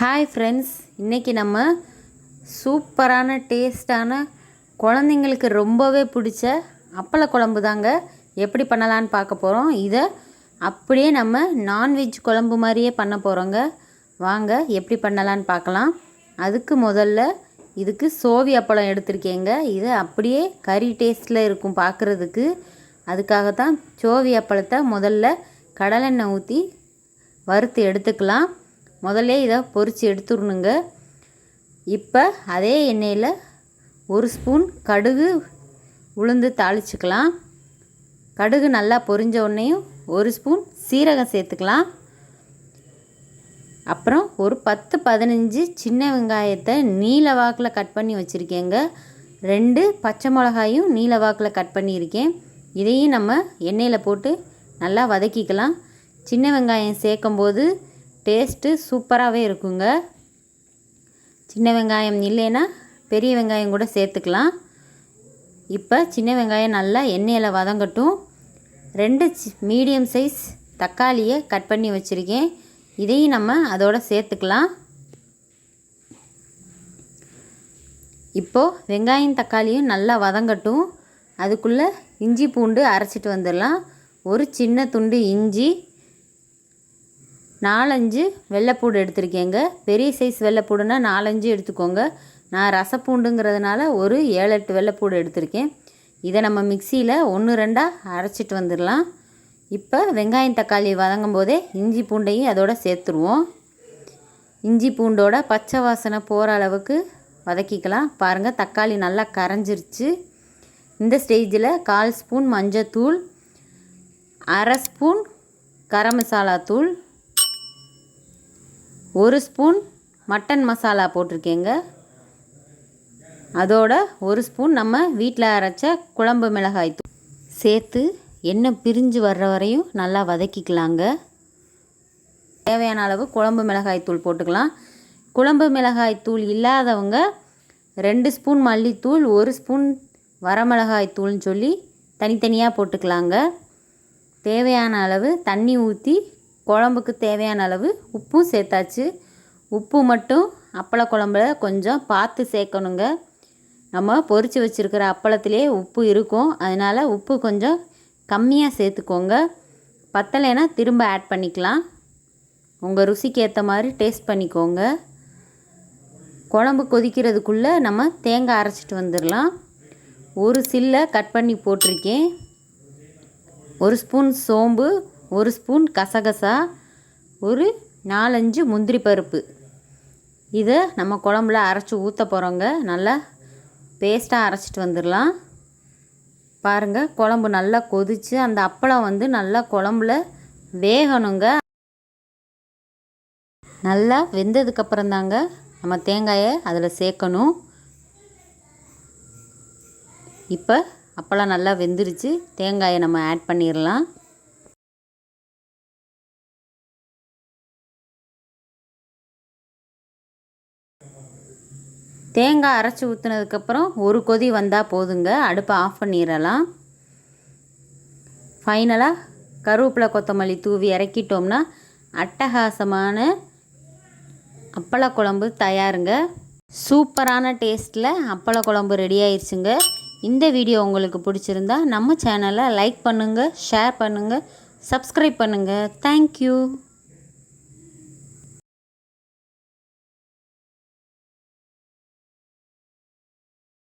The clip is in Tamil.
ஹாய் ஃப்ரெண்ட்ஸ் இன்றைக்கி நம்ம சூப்பரான டேஸ்டான குழந்தைங்களுக்கு ரொம்பவே பிடிச்ச அப்பள குழம்பு தாங்க. எப்படி பண்ணலான்னு பார்க்க போகிறோம் இதை அப்படியே நம்ம நான்வெஜ் குழம்பு மாதிரியே பண்ண போகிறோங்க வாங்க எப்படி பண்ணலான்னு பார்க்கலாம். அதுக்கு முதல்ல இதுக்கு சோவி அப்பளம் எடுத்திருக்கேங்க. இது அப்படியே கறி டேஸ்ட்டில் இருக்கும் பார்க்குறதுக்கு அதுக்காக தான் சோவி அப்பளத்தை முதல்ல கடலெண்ணெய் ஊற்றி வறுத்து எடுத்துக்கலாம். முதல்ல இதை பொரித்து எடுத்துடணுங்க. இப்போ அதே எண்ணெயில் ஒரு ஸ்பூன் கடுகு உளுந்து தாளிச்சுக்கலாம். கடுகு நல்லா பொரிஞ்ச உடனேயும் ஒரு ஸ்பூன் சீரகம் சேர்த்துக்கலாம். அப்புறம் ஒரு பத்து பதினஞ்சு சின்ன வெங்காயத்தை நீல வாக்கில் கட் பண்ணி வச்சுருக்கேங்க. ரெண்டு பச்சை மிளகாயும் நீல வாக்கில் கட் பண்ணியிருக்கேன். இதையும் நம்ம எண்ணெயில் போட்டு நல்லா வதக்கிக்கலாம். சின்ன வெங்காயம் சேர்க்கும்போது டேஸ்ட்டு சூப்பராகவே இருக்குங்க. சின்ன வெங்காயம் இல்லைன்னா பெரிய வெங்காயம் கூட சேர்த்துக்கலாம். இப்போ சின்ன வெங்காயம் நல்லா எண்ணெயில் வதங்கட்டும். ரெண்டு மீடியம் சைஸ் தக்காளியை கட் பண்ணி வச்சுருக்கேன். இதையும் நம்ம அதோட சேர்த்துக்கலாம். இப்போது வெங்காயம் தக்காளியும் நல்லா வதங்கட்டும். அதுக்குள்ளே இஞ்சி பூண்டு அரைச்சிட்டு வந்துடலாம். ஒரு சின்ன துண்டு இஞ்சி நாலஞ்சு வெள்ளைப்பூடு எடுத்திருக்கேங்க. பெரிய சைஸ் வெள்ளைப்பூடுனா நாலஞ்சு எடுத்துக்கோங்க. நான் ரசப்பூண்டுங்கிறதுனால ஒரு ஏழு எட்டு வெள்ளைப்பூடு எடுத்திருக்கேன். இதை நம்ம மிக்சியில் ஒன்று ரெண்டாக அரைச்சிட்டு வந்துடலாம். இப்போ வெங்காயம் தக்காளி வதங்கும் போதே இஞ்சி பூண்டையும் அதோட சேர்த்துருவோம். இஞ்சி பூண்டோட பச்சை வாசனை போகிற அளவுக்கு வதக்கிக்கலாம். பாருங்கள் தக்காளி நல்லா கரைஞ்சிருச்சு. இந்த ஸ்டேஜில் கால் ஸ்பூன் மஞ்சத்தூள் அரை ஸ்பூன் கரம் மசாலா தூள் ஒரு ஸ்பூன் மட்டன் மசாலா போட்டிருக்கேங்க. அதோட ஒரு ஸ்பூன் நம்ம வீட்டில் அரைச்ச குழம்பு மிளகாய் தூள் சேர்த்து எண்ணெய் பிரிஞ்சு வர்ற வரையும் நல்லா வதக்கிக்கலாங்க. தேவையான அளவு குழம்பு மிளகாய் தூள் போட்டுக்கலாம். குழம்பு மிளகாய் தூள் இல்லாதவங்க ரெண்டு ஸ்பூன் மல்லித்தூள் ஒரு ஸ்பூன் வரமிளகாய் தூள்னு சொல்லி தனித்தனியாக போட்டுக்கலாங்க. தேவையான அளவு தண்ணி ஊற்றி குழம்புக்கு தேவையான அளவு உப்பும் சேர்த்தாச்சு. உப்பு மட்டும் அப்பள குழம்புல கொஞ்சம் பார்த்து சேர்க்கணுங்க. நம்ம பொரித்து வச்சுருக்கிற அப்பளத்திலே உப்பு இருக்கும். அதனால் உப்பு கொஞ்சம் கம்மியாக சேர்த்துக்கோங்க. பத்தலைன்னா திரும்ப ஆட் பண்ணிக்கலாம். உங்கள் ருசிக்கு ஏற்ற மாதிரி டேஸ்ட் பண்ணிக்கோங்க. குழம்பு கொதிக்கிறதுக்குள்ளே நம்ம தேங்காய் அரைச்சிட்டு வந்துடலாம். ஒரு சில்லை கட் பண்ணி போட்டிருக்கேன். ஒரு ஸ்பூன் சோம்பு ஒரு ஸ்பூன் கசகசா ஒரு நாலஞ்சு முந்திரி பருப்பு. இதை நம்ம குழம்புல அரைச்சி ஊற்ற போகிறோங்க நல்லா பேஸ்ட்டாக அரைச்சிட்டு வந்துடலாம். பாருங்கள் குழம்பு நல்லா கொதித்து அந்த அப்பளம் வந்து நல்லா குழம்புல வேகணுங்க. நல்லா வெந்ததுக்கப்புறம் தாங்க நம்ம தேங்காயை அதில் சேர்க்கணும். இப்போ அப்பளம் நல்லா வெந்துருச்சு. தேங்காயை நம்ம ஆட் பண்ணிடலாம். தேங்காய் அரைச்சி ஊற்றுனதுக்கப்புறம் ஒரு கொதி வந்தால் போதுங்க. அடுப்பை ஆஃப் பண்ணிடலாம். ஃபைனலாக கருவேப்பிலை கொத்தமல்லி தூவி இறக்கிட்டோம்னா அட்டகாசமான அப்பள குழம்பு தயாருங்க. சூப்பரான டேஸ்ட்டில் அப்பள குழம்பு ரெடி ஆயிடுச்சுங்க இந்த வீடியோ உங்களுக்கு பிடிச்சிருந்தா நம்ம சேனலை லைக் பண்ணுங்கள் ஷேர் பண்ணுங்கள் சப்ஸ்கிரைப் பண்ணுங்கள் தேங்க்யூ